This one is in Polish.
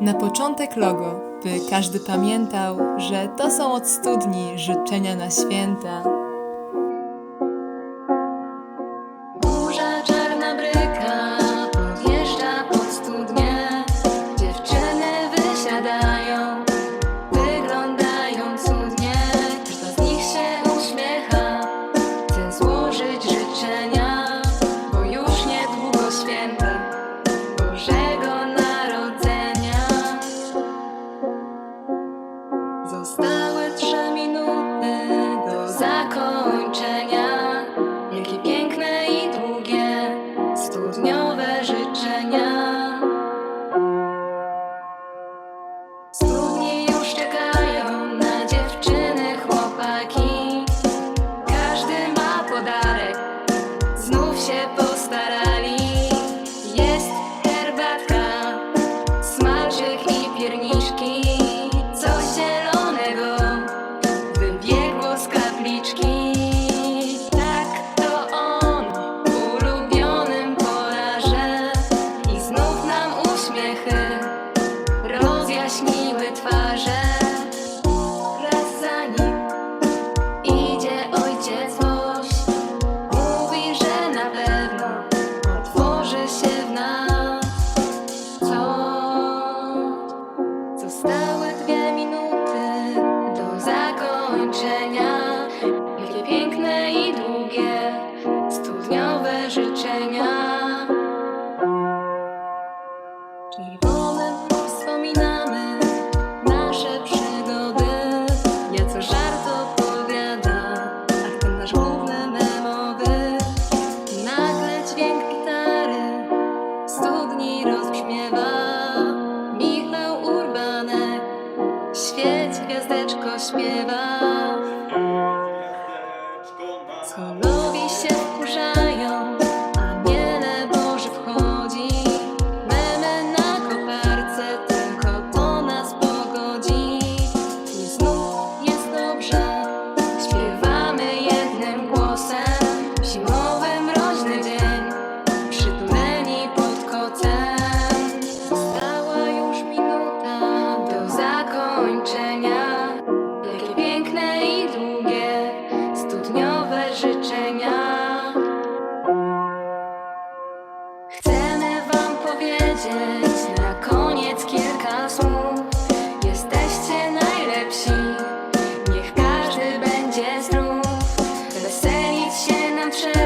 Na początek logo, by każdy pamiętał, że to są od studni życzenia na święta. się postarali. Jest herbatka, smażyk i pierniczki. Coś zielonego wybiegło z kapliczki. Tak to on w ulubionym polarze. I znów nam uśmiechy rozjaśniły twarze. miasteczko śpiewa. Skolowi się wkurzają. Imagine